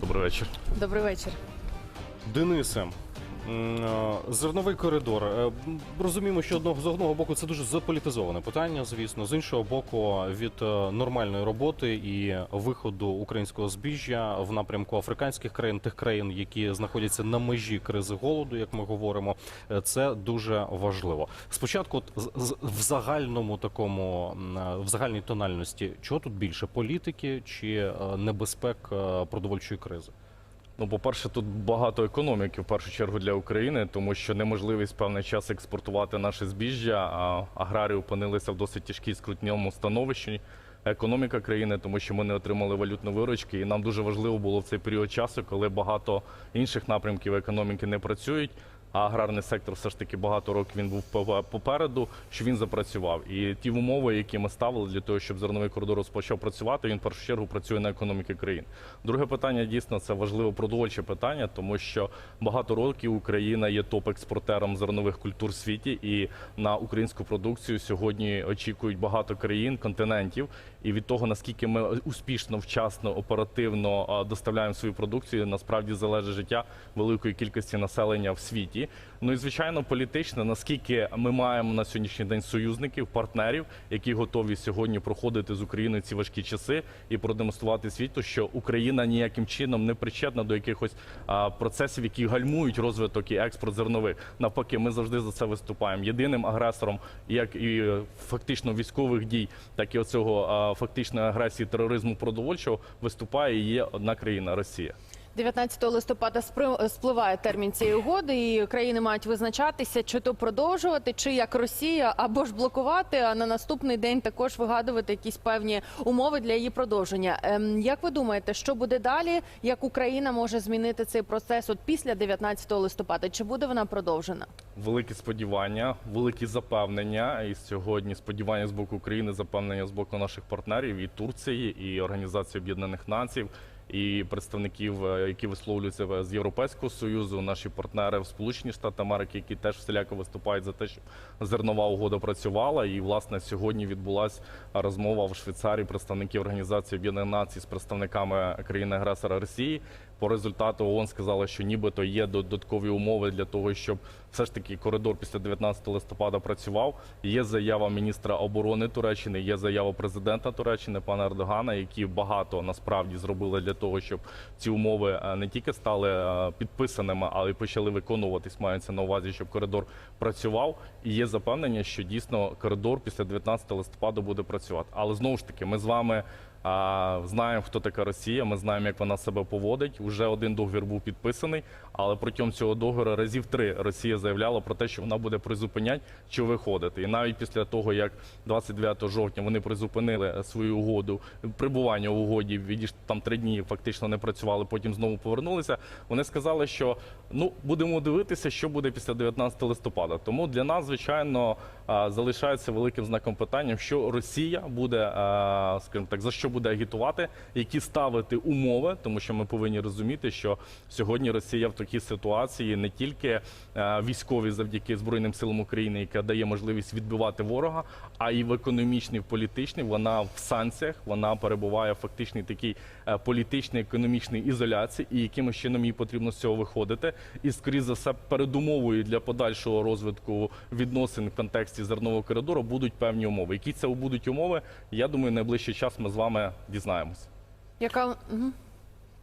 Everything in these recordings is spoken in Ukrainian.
Добрий вечір. Добрий вечір. Денисе, зерновий коридор. Е, Розуміємо, що одного з одного боку це дуже заполітизоване питання, звісно. З іншого боку, від е, нормальної роботи і виходу українського збіжжя в напрямку африканських країн, тих країн, які знаходяться на межі кризи голоду, як ми говоримо, е, це дуже важливо. Спочатку, в загальному такому е, в загальній тональності, чого тут більше політики чи е, небезпек е, продовольчої кризи? Ну, по-перше, тут багато економіки в першу чергу для України, тому що неможливість певний час експортувати наше збіжжя, а аграрії опинилися в досить тяжкій скрутньому становищі. Економіка країни, тому що ми не отримали валютну виручки, і нам дуже важливо було в цей період часу, коли багато інших напрямків економіки не працюють. А аграрний сектор все ж таки багато років він був попе- попереду, що він запрацював. І ті умови, які ми ставили для того, щоб зерновий коридор розпочав працювати, він в першу чергу працює на економіки країн. Друге питання дійсно це важливо продовольче питання, тому що багато років Україна є топ-експортером зернових культур в світі, і на українську продукцію сьогодні очікують багато країн, континентів. І від того наскільки ми успішно, вчасно, оперативно доставляємо свою продукцію, насправді залежить життя великої кількості населення в світі. Ну і звичайно, політично, наскільки ми маємо на сьогоднішній день союзників, партнерів, які готові сьогодні проходити з Україною ці важкі часи і продемонструвати світу, що Україна ніяким чином не причетна до якихось а, процесів, які гальмують розвиток і експорт зернових. Навпаки, ми завжди за це виступаємо. Єдиним агресором, як і фактично військових дій, так і оцього а, фактичної агресії тероризму продовольчого виступає і є одна країна Росія. 19 листопада спливає термін цієї угоди, і країни мають визначатися, чи то продовжувати, чи як Росія, або ж блокувати, а на наступний день також вигадувати якісь певні умови для її продовження. Ем, як ви думаєте, що буде далі? Як Україна може змінити цей процес от після 19 листопада? Чи буде вона продовжена? великі сподівання, великі запевнення. І сьогодні сподівання з боку України, запевнення з боку наших партнерів і Турції, і Організації Об'єднаних Націй, і представників, е, які висловлюються з Європейського союзу, наші партнери в Сполучені Штати Америки, які теж всіляко виступають за те, щоб зернова угода працювала. І власне сьогодні відбулася розмова в Швейцарії представників Організації Об'єднаних Націй з представниками країни-агресора Росії. По результату ООН сказали, що нібито є додаткові умови для того, щоб все ж таки коридор після 19 листопада працював. Є заява міністра оборони Туреччини, є заява президента Туреччини пана Ердогана, які багато насправді зробили для того, щоб ці умови е, не тільки стали е, підписаними, але й почали виконуватись. Мається на увазі, щоб коридор працював. І є запевнення, що дійсно коридор після 19 листопада буде працювати. Але знову ж таки, ми з вами. А, знаємо, хто така Росія. Ми знаємо, як вона себе поводить. Уже один договір був підписаний, але протягом цього договору разів три Росія заявляла про те, що вона буде призупиняти чи виходити. І навіть після того, як 29 жовтня вони призупинили свою угоду, прибування в угоді, відійш там три дні фактично не працювали, потім знову повернулися. Вони сказали, що ну будемо дивитися, що буде після 19 листопада. Тому для нас, звичайно, залишається великим знаком питання, що Росія буде, скажімо так, за що буде агітувати, які ставити умови, тому що ми повинні розуміти, що сьогодні Росія в такій ситуації не тільки е, військові завдяки Збройним силам України, яка дає можливість відбивати ворога, а і в економічній, в політичній, вона в санкціях, вона перебуває в фактичній такій е, політичній, економічній ізоляції, і якимось чином їй потрібно з цього виходити. І скоріш за все, передумовою для подальшого розвитку відносин в контексті зернового коридору будуть певні умови. Які це будуть умови? Я думаю, найближчий час ми з вами дізнаємося. Яка.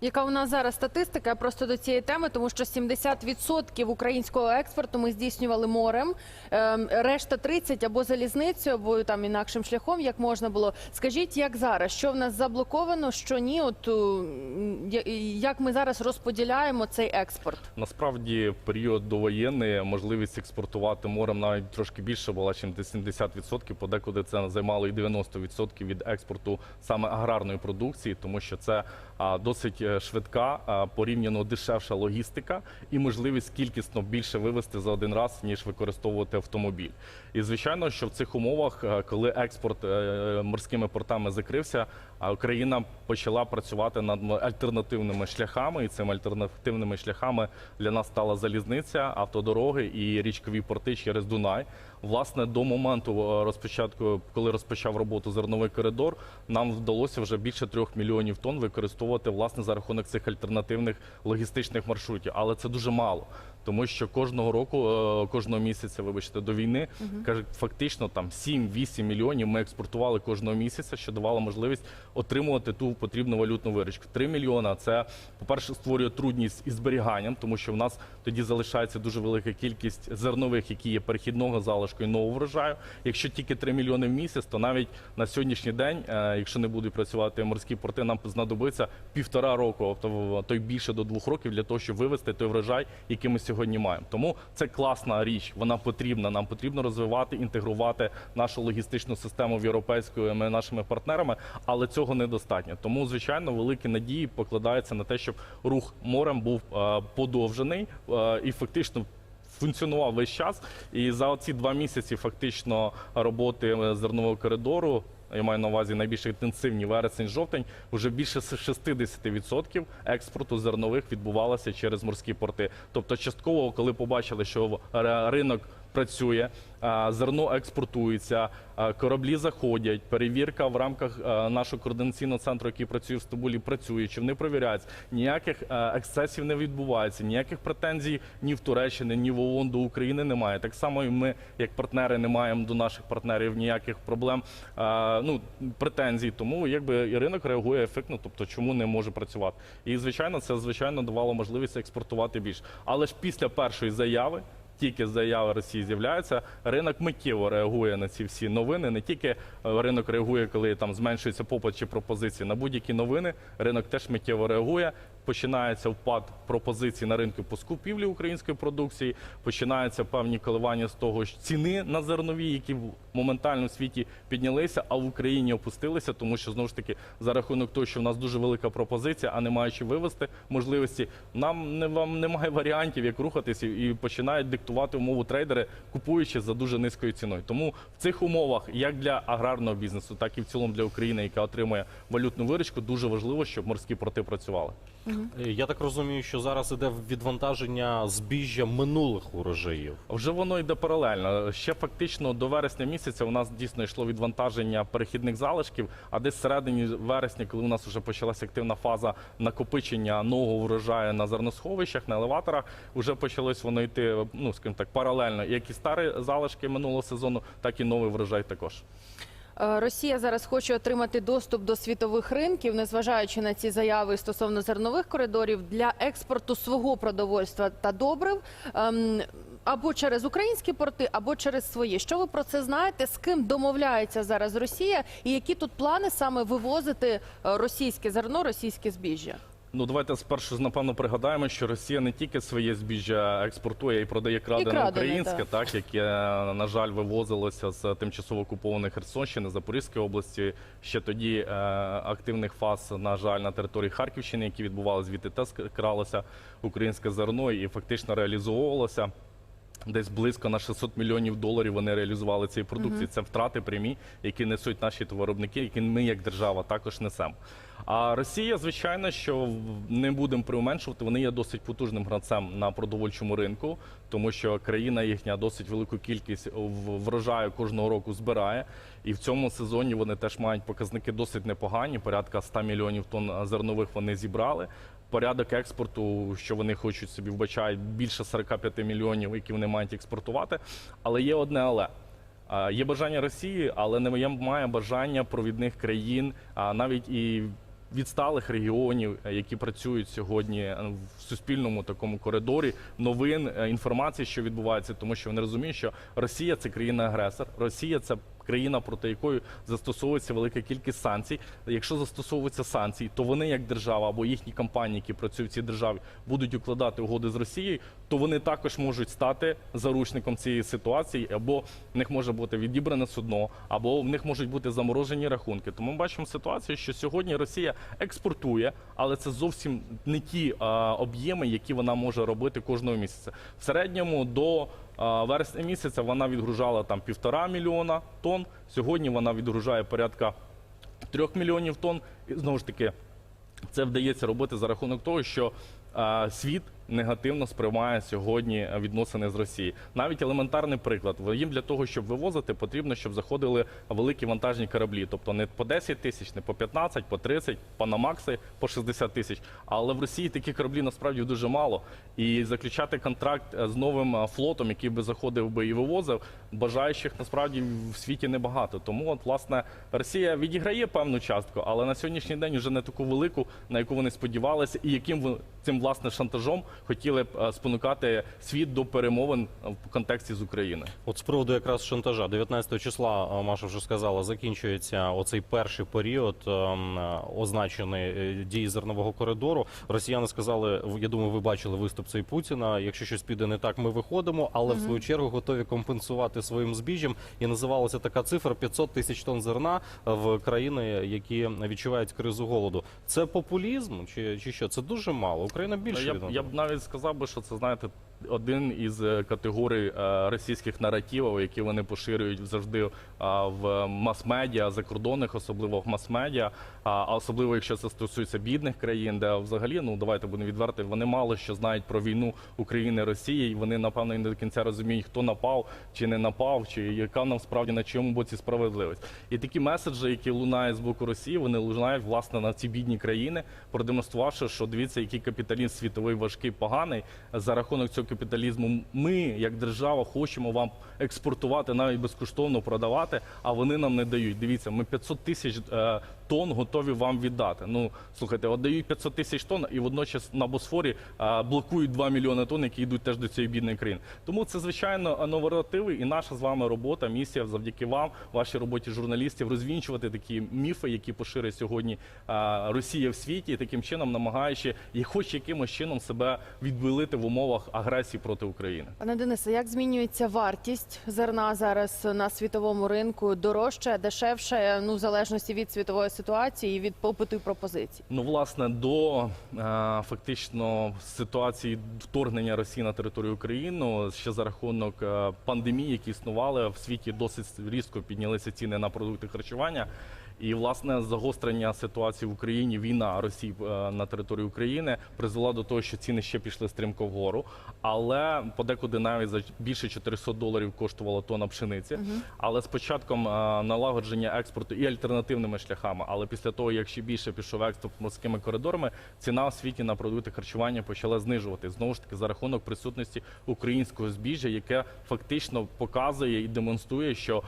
Яка у нас зараз статистика просто до цієї теми, тому що 70% українського експорту ми здійснювали морем, ем, решта 30% або залізницею, або там інакшим шляхом, як можна було. Скажіть, як зараз? Що в нас заблоковано, що ні? От як ми зараз розподіляємо цей експорт? Насправді, в період довоєнний можливість експортувати морем навіть трошки більше була, ніж 70%. Подекуди це займало і 90% від експорту саме аграрної продукції, тому що це досить е, швидка, порівняно дешевша логістика і можливість кількісно більше вивезти за один раз, ніж використовувати автомобіль. І звичайно, що в цих умовах, е, коли експорт е, морськими портами закрився, Україна почала працювати над альтернативними шляхами, і цими альтернативними шляхами для нас стала залізниця, автодороги і річкові порти через Дунай. Власне, до моменту е, розпочатку, коли розпочав роботу зерновий коридор, нам вдалося вже більше трьох мільйонів тонн використовувати власне за рахунок цих альтернативних логістичних маршрутів. Але це дуже мало, тому що кожного року, е, кожного місяця, вибачте, до війни каже, фактично там 7-8 мільйонів ми експортували кожного місяця, що давало можливість отримувати ту потрібну валютну виручку. 3 мільйона це, по-перше, створює трудність із зберіганням, тому що в нас тоді залишається дуже велика кількість зернових, які є перехідного залишку і нового врожаю. Якщо тільки 3 мільйони в місяць, то навіть на сьогоднішній день, е, якщо не будуть працювати морські порти, нам знадобиться півтора року, тобто то й більше до двох років для того, щоб вивести той врожай, який ми сьогодні маємо. Тому це класна річ, вона потрібна. Нам потрібно розвивати, інтегрувати нашу логістичну систему в європейську ми нашими партнерами, але цього недостатньо. Тому, звичайно, великі надії покладаються на те, щоб рух морем був е, подовжений е, і фактично. Функціонував весь час, і за ці два місяці фактично роботи е, зернового коридору. Я маю на увазі найбільш інтенсивні вересень-жовтень. Вже більше 60% експорту зернових відбувалося через морські порти. Тобто, частково, коли побачили, що ринок працює, зерно експортується, кораблі заходять. Перевірка в рамках нашого координаційного центру, який працює в Стамбулі, працює. Чи вони перевіряються? Ніяких ексцесів не відбувається, ніяких претензій ні в Туреччини, ні в ООН до України немає. Так само і ми, як партнери, не маємо до наших партнерів ніяких проблем. Ну претензій. Тому якби і ринок реагує ефектно, тобто чому не може працювати. І звичайно, це звичайно давало можливість експортувати більше. Але ж після першої заяви. Тільки заяви Росії з'являються, ринок миттєво реагує на ці всі новини. Не тільки е, ринок реагує, коли там зменшується попит чи пропозиції на будь-які новини. Ринок теж миттєво реагує. Починається впад пропозицій на ринку по скупівлі української продукції. Починаються певні коливання з того ж ціни на зернові, які в- моментально в світі піднялися, а в Україні опустилися, тому що знову ж таки за рахунок того, що в нас дуже велика пропозиція, а не маючи вивести можливості, нам не вам немає варіантів, як рухатися, і починають диктувати умову трейдери, купуючи за дуже низькою ціною. Тому в цих умовах, як для аграрного бізнесу, так і в цілому для України, яка отримує валютну виручку, дуже важливо, щоб морські порти працювали. Е, Я так розумію, що зараз іде відвантаження збіжжя минулих урожаїв. Вже воно йде паралельно. Ще фактично до вересня місяця у нас дійсно йшло відвантаження перехідних залишків. А десь всередині вересня, коли у нас вже почалася активна фаза накопичення нового врожаю на зерносховищах, на елеваторах, вже почалось воно йти, ну скажімо так, паралельно. Як і старі залишки минулого сезону, так і новий врожай також. Е, Росія зараз хоче отримати доступ до світових ринків, незважаючи на ці заяви стосовно зернових коридорів для експорту свого продовольства та добрив. ем, Або через українські порти, або через свої. Що ви про це знаєте? З ким домовляється зараз Росія, і які тут плани саме вивозити е, російське зерно, російське збіжжя? Ну давайте спершу напевно пригадаємо, що Росія не тільки своє збіжжя експортує і продає крадене крадене, українське, так. так яке на жаль вивозилося з тимчасово окупованої Херсонщини, Запорізької області. Ще тоді е, активних фаз, на жаль, на території Харківщини, які відбувалися, звідти теж кралося українське зерно і фактично реалізовувалося. Десь близько на 600 мільйонів доларів вони реалізували цієї продукції. Це втрати прямі, які несуть наші товаровиробники, які ми як держава також несемо. А Росія, звичайно, що не будемо приуменшувати, вони є досить потужним гравцем на продовольчому ринку, тому що країна їхня досить велику кількість врожаю кожного року збирає. І в цьому сезоні вони теж мають показники досить непогані. Порядка 100 мільйонів тонн зернових вони зібрали. Порядок експорту, що вони хочуть собі вбачають, більше 45 мільйонів, які вони мають експортувати. Але є одне але. Є бажання Росії, але немає бажання провідних країн, а навіть і відсталих регіонів, е, які працюють сьогодні е, в суспільному такому коридорі новин, е, інформації, що відбувається, тому що вони розуміють, що Росія це країна-агресор, Росія це країна, проти якої застосовується велика кількість санкцій. Якщо застосовуються санкції, то вони як держава або їхні компанії, які працюють в цій державі, будуть укладати угоди з Росією, то вони також можуть стати заручником цієї ситуації, або в них може бути відібране судно, або в них можуть бути заморожені рахунки. Тому ми бачимо ситуацію, що сьогодні Росія експортує, але це зовсім не ті об'єми, які вона може робити кожного місяця. В середньому до вересня місяця вона відгружала там півтора мільйона тонн. Сьогодні вона відгружає порядка трьох мільйонів тонн. І знову ж таки, це вдається робити за рахунок того, що світ негативно сприймає сьогодні відносини з Росією. Навіть елементарний приклад. Їм для того, щоб вивозити, потрібно, щоб заходили великі вантажні кораблі. Тобто не по 10 тисяч, не по 15, по 30, панамакси по 60 тисяч. Але в Росії такі кораблі насправді дуже мало. І заключати контракт е, з новим е, флотом, який би заходив би і вивозив, бажаючих насправді в світі небагато. Тому, от, власне, Росія відіграє певну частку, але на сьогоднішній день вже не таку велику, на яку вони сподівалися, і яким цим власне шантажом хотіли б е, спонукати світ до перемовин е, в контексті з Україною. От з приводу якраз шантажа, 19 числа, Маша вже сказала, закінчується оцей перший період, ем, е, означений е, дії зернового коридору. Росіяни сказали, в- я думаю, ви бачили виступ цей Путіна. Якщо щось піде не так, ми виходимо, але в свою чергу готові компенсувати своїм збіжжям. І називалася така цифра 500 тисяч тонн зерна в країни, які відчувають кризу голоду. Це популізм чи, чи що? Це дуже мало. Україна більше Я, я б навіть сказав би, що це знаєте. Один із е, категорій е, російських наративів, які вони поширюють завжди в мас-медіа, закордонних, особливо в мас-медіа, а особливо якщо це стосується бідних країн, де взагалі, ну давайте будемо відверти, вони мало що знають про війну України Росії, і вони напевно не до кінця розуміють, хто напав чи не напав, чи яка нам справді на чому боці справедливість. І такі меседжі, які лунають з боку Росії, вони лунають власне на ці бідні країни, продемонструвавши, що дивіться, який капіталізм світовий важкий, поганий. За рахунок цього капіталізму ми, як держава, хочемо вам експортувати, навіть безкоштовно продавати, а вони нам не дають. Дивіться, ми 500 тисяч е, тонн готові вам віддати. Ну слухайте, от дають 500 тисяч тонн, і водночас на Босфорі е, блокують 2 мільйони тонн, які йдуть теж до цієї бідної країни. Тому це звичайно новоративи, і наша з вами робота, місія завдяки вам, вашій роботі журналістів, розвінчувати такі міфи, які поширює сьогодні е, Росія в світі, і таким чином намагаючи і хоч якимось чином себе відбілити в умовах агресії проти України. Пане Денисе, як змінюється вартість зерна зараз на світовому ринку? Дорожче, дешевше, ну в залежності від світової ситуації і від попиту і пропозицій. Ну, власне, до е, фактично ситуації вторгнення Росії на територію України ще за рахунок е, пандемії, які існували в світі, досить різко піднялися ціни на продукти харчування. І власне загострення ситуації в Україні, війна Росії е, на території України призвела до того, що ціни ще пішли стрімко вгору. Але подекуди навіть за більше 400 доларів коштувала тонна пшениці. Але з початком е, налагодження експорту і альтернативними шляхами, але після того, як ще більше пішов експорт морськими коридорами, ціна у світі на продукти харчування почала знижувати знову ж таки за рахунок присутності українського збіжжя, яке фактично показує і демонструє, що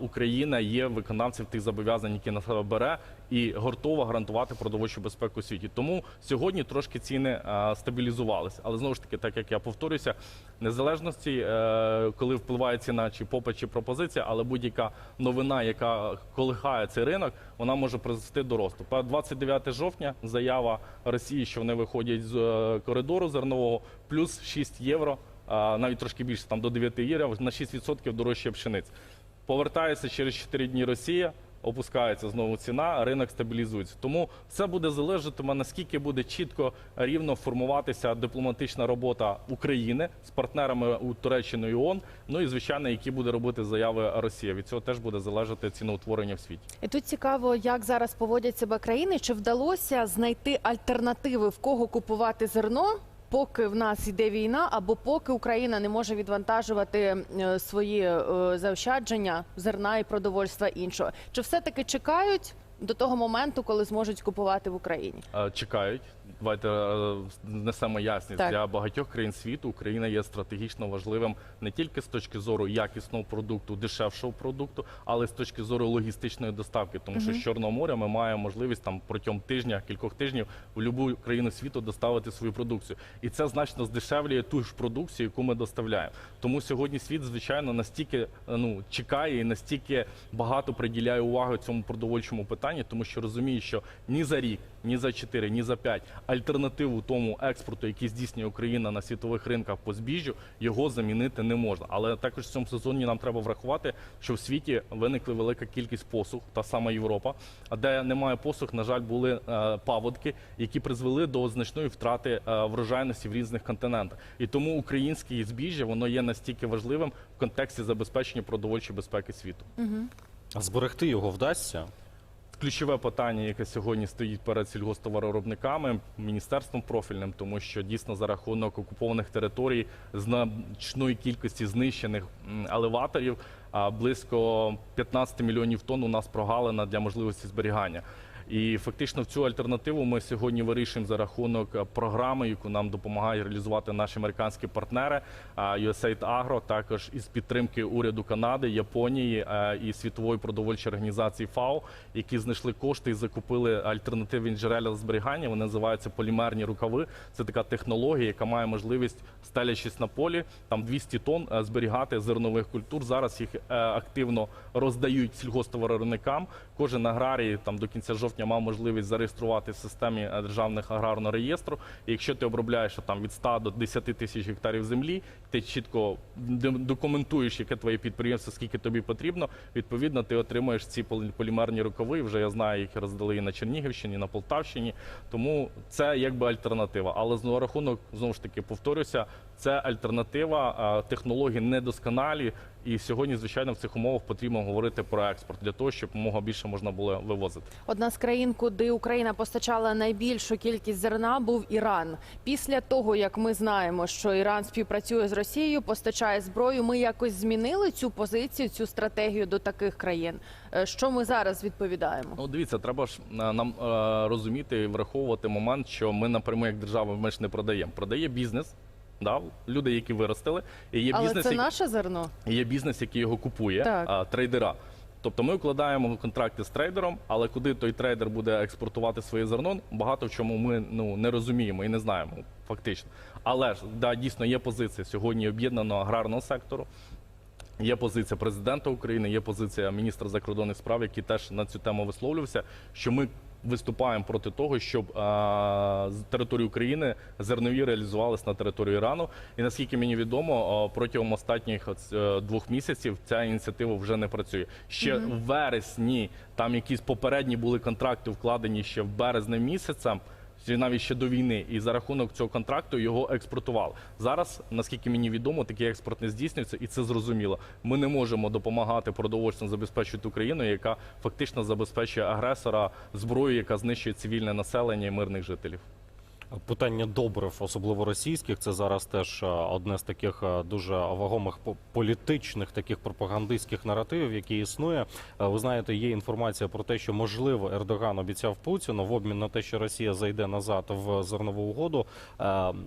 Україна є виконавцем тих зобов'язань, які на себе бере, і готова гарантувати продовольчу безпеку світі. Тому сьогодні трошки ціни стабілізувалися. Але знову ж таки, так як я повторюся, незалежності, е, коли впливає ціна чи попит, чи пропозиція, але будь-яка новина, яка колихає цей ринок, вона може призвести до росту. Па- 29 жовтня заява Росії, що вони виходять з е, коридору зернового, плюс 6 євро, навіть трошки більше, там до 9 євро, на 6% дорожче пшениць. Повертається через 4 дні Росія. Опускається знову ціна, ринок стабілізується. Тому все буде залежатиме, наскільки буде чітко рівно формуватися дипломатична робота України з партнерами у Туреччини і ООН, Ну і звичайно, які буде робити заяви Росія. Від цього теж буде залежати ціноутворення в світі. І тут цікаво, як зараз поводять себе країни. Чи вдалося знайти альтернативи, в кого купувати зерно? Поки в нас йде війна, або поки Україна не може відвантажувати е, свої е, заощадження зерна і продовольства іншого, чи все таки чекають до того моменту, коли зможуть купувати в Україні? Е, Чекають. Давайте е, несемо ясність Так. для багатьох країн світу. Україна є стратегічно важливим не тільки з точки зору якісного продукту, дешевшого продукту, але з точки зору логістичної доставки. Тому що з Чорного моря ми маємо можливість там протягом тижня, кількох тижнів в будь-яку країну світу доставити свою продукцію, і це значно здешевлює ту ж продукцію, яку ми доставляємо. Тому сьогодні світ, звичайно, настільки е, ну чекає і настільки багато приділяє уваги цьому продовольчому питанню, тому що розуміє, що ні за рік, ні за 4, ні за 5 альтернативу тому експорту, який здійснює Україна на світових ринках по збіжжю, його замінити не можна. Але також в цьому сезоні нам треба врахувати, що в світі виникла велика кількість посух, та сама Європа. А де немає посух, на жаль, були е, паводки, які призвели до значної втрати е, врожайності в різних континентах. І тому українське збіжжя воно є настільки важливим в контексті забезпечення продовольчої безпеки світу. А зберегти його вдасться? Ключове питання, яке сьогодні стоїть перед сільгосптоваровиробниками, міністерством профільним, тому що дійсно за рахунок окупованих територій значної кількості знищених елеваторів, близько 15 мільйонів тонн у нас прогалина для можливості зберігання. І фактично в цю альтернативу ми сьогодні вирішуємо за рахунок програми, яку нам допомагають реалізувати наші американські партнери USAID Agro, також із підтримки уряду Канади, Японії е, і світової продовольчої організації FAO, які знайшли кошти і закупили альтернативні джерела зберігання. Вони називаються полімерні рукави. Це така технологія, яка має можливість, стелячись на полі, там 200 тонн е, зберігати зернових культур. Зараз їх е, активно роздають сільгосптоваровиробникам. Кожен аграрій там до кінця жовтня мав можливість зареєструвати в системі е, державних аграрного реєстру. І якщо ти обробляєш там від 100 до 10 тисяч гектарів землі, ти чітко документуєш, яке твоє підприємство, скільки тобі потрібно. Відповідно, ти отримуєш ці полімерні рукави. Вже я знаю, їх роздали і на Чернігівщині, і на Полтавщині. Тому це якби альтернатива. Але з рахунок знову ж таки повторюся, це альтернатива. Технології недосконалі. І сьогодні, звичайно, в цих умовах потрібно говорити про експорт для того, щоб мога більше можна було вивозити. Одна з країн, куди Україна постачала найбільшу кількість зерна, був Іран. Після того, як ми знаємо, що Іран співпрацює з Росією, постачає зброю, ми якось змінили цю позицію, цю стратегію до таких країн. Е, Що ми зараз відповідаємо? Ну, дивіться, треба ж е, нам е, розуміти і враховувати момент, що ми напряму як держава ми ж не продаємо. Продає бізнес. Да, люди, які виростили, і є Але бізнес, це який- наше зерно. є бізнес, який його купує, Так. а, трейдера. Тобто ми укладаємо контракти з трейдером, але куди той трейдер буде експортувати своє зерно, багато в чому ми ну не розуміємо і не знаємо фактично. Але ж да, дійсно є позиція сьогодні об'єднаного аграрного сектору. Є позиція президента України, є позиція міністра закордонних справ, який теж на цю тему висловлювався, що ми виступаємо проти того, щоб з території України зернові реалізувалися на території Ірану. І наскільки мені відомо, протягом останніх е, двох місяців ця ініціатива вже не працює. Ще в вересні там якісь попередні були контракти вкладені ще в березне місяцем. Навіть ще до війни, і за рахунок цього контракту його експортували. Зараз, наскільки мені відомо, такий експорт не здійснюється, і це зрозуміло. Ми не можемо допомагати продовольством забезпечувати Україну, яка фактично забезпечує агресора зброю, яка знищує цивільне населення і мирних жителів. Питання добрив, особливо російських, це зараз теж е, одне з таких е, дуже вагомих політичних таких пропагандистських наративів, які існує. Е, Ви знаєте, є інформація про те, що можливо Ердоган обіцяв Путіну в обмін на те, що Росія зайде назад в зернову угоду,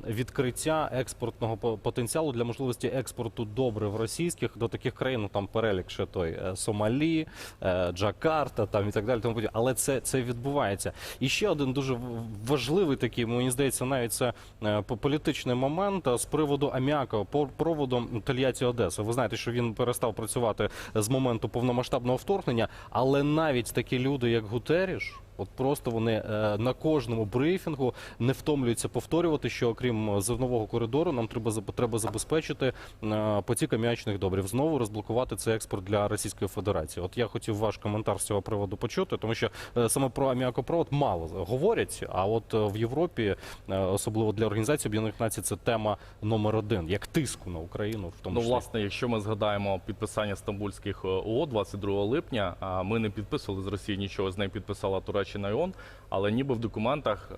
відкриття експортного по- потенціалу для можливості експорту добрив російських до таких країн. Ну там перелік ще той Сомалі, Джакарта, там і так далі. Тому. Але це, це відбувається. І ще один дуже важливий такий, мені здається, навіть це е, по- політичний момент з приводу аміака по проводу Тольятті Одеса. Ви знаєте, що він перестав працювати з моменту повномасштабного вторгнення, але навіть такі люди, як Гутеріш. От просто вони е, на кожному брифінгу не втомлюються повторювати, що окрім зернового коридору, нам треба треба забезпечити е, потік аміачних добрив, знову розблокувати цей експорт для Російської Федерації. От я хотів ваш коментар з цього приводу почути, тому що е, саме про аміакопровод мало говорять. А от в Європі, особливо для організації Об'єднаних Націй, це тема номер один, як тиску на Україну, в тому Ну, числі. власне, якщо ми згадаємо підписання стамбульських е, ОО 22 липня, ми не підписували з Росії нічого, з нею підписала Туреччина і ООН, але ніби в документах,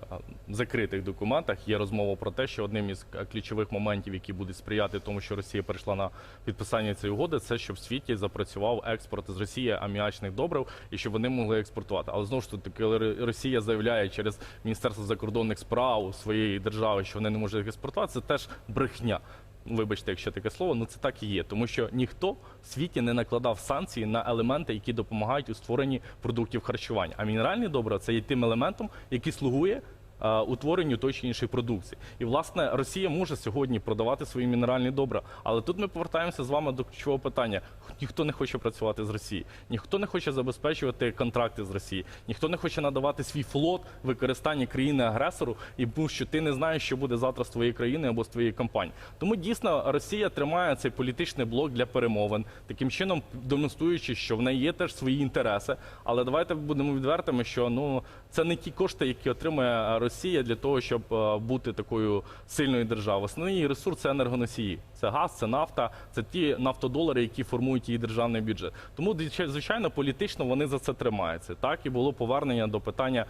закритих документах, є розмова про те, що одним із ключових моментів, які будуть сприяти тому, що Росія перейшла на підписання цієї угоди, це щоб в світі запрацював експорт з Росії аміачних добрив і щоб вони могли експортувати. Але знову ж таки, Росія заявляє через Міністерство закордонних справ своєї держави, що вони не можуть експортувати, це теж брехня. Вибачте, якщо таке слово, ну це так і є, тому що ніхто в світі не накладав санкції на елементи, які допомагають у створенні продуктів харчування. А мінеральні добра це є тим елементом, який слугує. Е, Утворенню той чи іншої продукції, і власне Росія може сьогодні продавати свої мінеральні добра. Але тут ми повертаємося з вами до ключового питання: ніхто не хоче працювати з Росії, ніхто не хоче забезпечувати контракти з Росії, ніхто не хоче надавати свій флот використання країни-агресору, і тому що ти не знаєш, що буде завтра з твоєї країни або з твоєї компанії. Тому дійсно Росія тримає цей політичний блок для перемовин, таким чином демонструючи, що в неї є теж свої інтереси. Але давайте будемо відвертими, що ну Це не ті кошти, які отримує Росія для того, щоб е, бути такою сильною державою. Основний ресурс це енергоносії. Це газ, це нафта, це ті нафтодолари, які формують її державний бюджет. Тому звичайно, політично вони за це тримаються. Так і було повернення до питання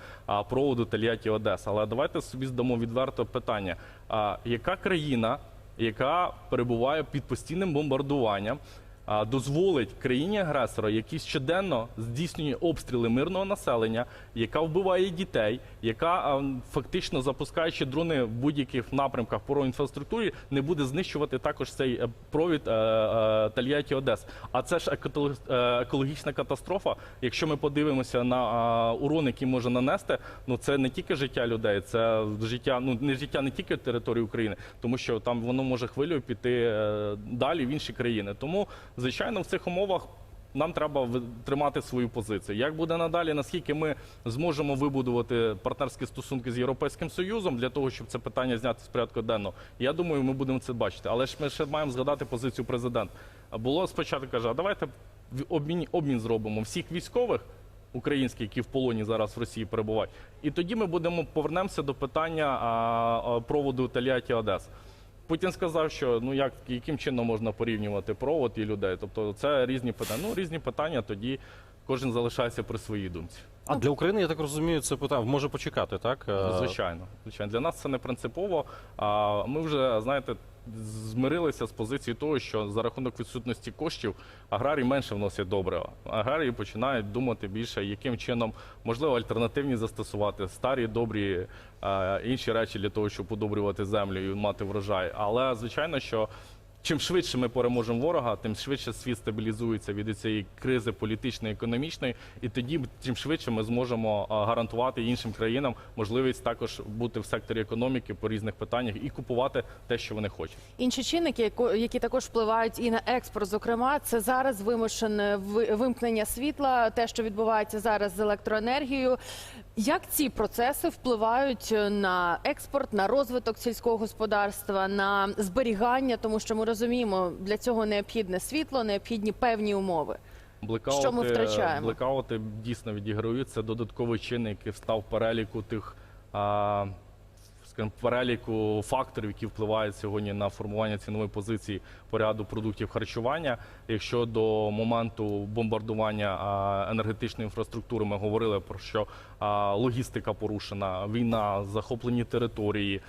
проводу Тольятті Одеса. Але давайте собі здамо відверто питання: яка країна, яка перебуває під постійним бомбардуванням? Дозволить країні агресора, які щоденно здійснює обстріли мирного населення, яка вбиває дітей, яка фактично запускаючи дрони в будь-яких напрямках по інфраструктурі, не буде знищувати також цей е, провід е, е, Тольятті Одес. А це ж екологічна катастрофа. Якщо ми подивимося на урон, який може нанести, ну це не тільки життя людей, це життя, ну не життя не тільки території України, тому що там воно може хвилею піти далі в інші країни. Тому, звичайно, в цих умовах. Нам треба тримати свою позицію. Як буде надалі, наскільки ми зможемо вибудувати партнерські стосунки з Європейським Союзом для того, щоб це питання зняти з порядку денного? Я думаю, ми будемо це бачити. Але ж ми ще маємо згадати позицію президента. Було спочатку каже, а давайте обмін, обмін зробимо всіх військових українських, які в полоні зараз в Росії перебувають. І тоді ми будемо повернемося до питання проводу Тольятті Одес. Путін сказав, що ну як яким чином можна порівнювати провод і людей. Тобто це різні питання. Ну різні питання, тоді кожен залишається при своїй думці. А для України, я так розумію, це питання може почекати, так? Е, Звичайно, звичайно, для нас це не принципово. А ми вже знаєте. Змирилися з позиції того, що за рахунок відсутності коштів аграрії менше вносять добрива. Аграрії починають думати більше, яким чином можливо альтернативні застосувати старі добрі е, інші речі для того, щоб подобрювати землю і мати врожай. Але звичайно, що чим швидше ми переможемо ворога, тим швидше світ стабілізується від цієї кризи політичної, економічної, і тоді тим швидше ми зможемо гарантувати іншим країнам можливість також бути в секторі економіки по різних питаннях і купувати те, що вони хочуть. Інші чинники, які також впливають і на експорт, зокрема, це зараз вимушене ви- вимкнення світла, те, що відбувається зараз з електроенергією. Як ці процеси впливають на експорт, на розвиток сільського господарства, на зберігання, тому що ми розуміємо, для цього необхідне світло, необхідні певні умови. Блекаути, Що ми втрачаємо? Блекаути дійсно відіграють. Це додатковий чинник, який встав в переліку тих. А, Скажімо, переліку факторів, які впливають сьогодні на формування цінової позиції по ряду продуктів харчування. Якщо до моменту бомбардування енергетичної інфраструктури ми говорили про що логістика порушена, війна, захоплені території,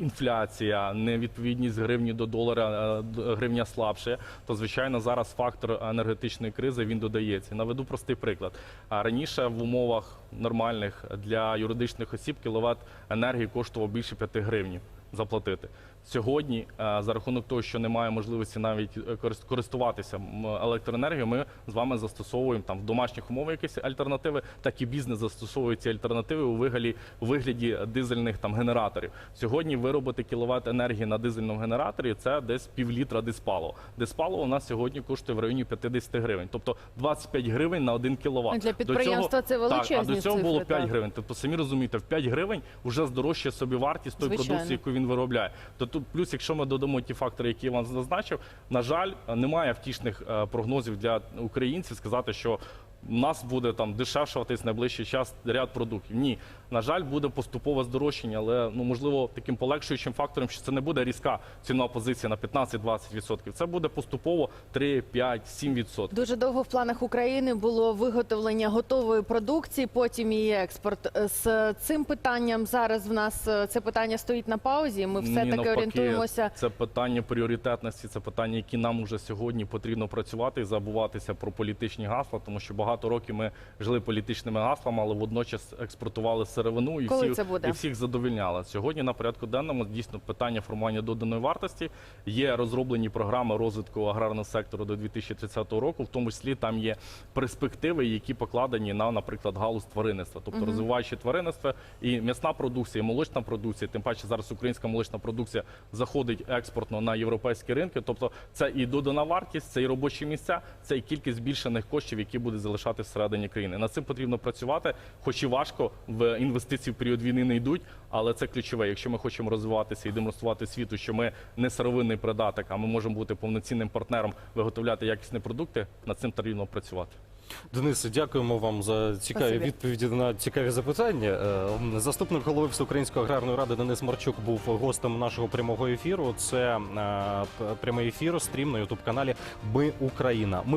інфляція, невідповідність гривні до долара, гривня слабше, то звичайно зараз фактор енергетичної кризи він додається. Наведу простий приклад. Раніше в умовах нормальних для юридичних осіб кіловат енергії коштував більше 5 гривень заплатити. Сьогодні, е, за рахунок того, що немає можливості навіть е, користуватися електроенергією, ми з вами застосовуємо там в домашніх умовах якісь альтернативи, так і бізнес застосовує ці альтернативи у вигляді, у вигляді дизельних там генераторів. Сьогодні виробити кіловат енергії на дизельному генераторі це десь півлітра диспалу. Диспалу у нас сьогодні коштує в районі 50 гривень, тобто 25 гривень на 1 кіловат. Для підприємства це так, а до цього цифри, було 5 так. гривень. Тобто самі розумієте, в 5 гривень вже здорожчає собі вартість Звичайно. продукції, яку він виробляє. Тут плюс, якщо ми додамо ті фактори, які я вам зазначив, на жаль, немає втішних е, прогнозів для українців сказати, що. У нас буде там дешевшуватись найближчий час ряд продуктів. Ні, на жаль, буде поступове здорожчання, але ну можливо таким полегшуючим фактором, що це не буде різка цінова позиція на 15-20%. Це буде поступово 3, 5, 7%. Дуже довго в планах України було виготовлення готової продукції, потім її експорт. З цим питанням зараз в нас е, це питання стоїть на паузі. Ми все таки орієнтуємося. Це питання пріоритетності, це питання, які нам уже сьогодні потрібно працювати і забуватися про політичні гасла, тому що багато років ми жили політичними гаслами, але водночас експортували сировину і, Коли всі, це буде? і всіх задовільняли. Сьогодні на порядку денному дійсно питання формування доданої вартості. Є розроблені програми розвитку аграрного сектору до 2030 року. В тому числі там є перспективи, які покладені на, наприклад, галузь тваринництва, тобто розвиваючи тваринництво і м'ясна продукція, і молочна продукція. Тим паче зараз українська молочна продукція заходить експортно на європейські ринки. Тобто, це і додана вартість, це і робочі місця, це і кількість збільшених коштів, які будуть залишатися всередині країни. Над цим потрібно працювати, хоч і важко в інвестиції в період війни не йдуть, але це ключове. Якщо ми хочемо розвиватися і демонструвати світу, що ми не сировинний придаток, а ми можемо бути повноцінним партнером, виготовляти якісні продукти. Над цим потрібно працювати. Денисе, дякуємо вам за цікаві Спасибі. відповіді на цікаві запитання. Е, Заступник голови Всеукраїнської аграрної ради Денис Марчук був гостем нашого прямого ефіру. Це е, прямий ефір, стрім на ютуб каналі Ми Україна. Ми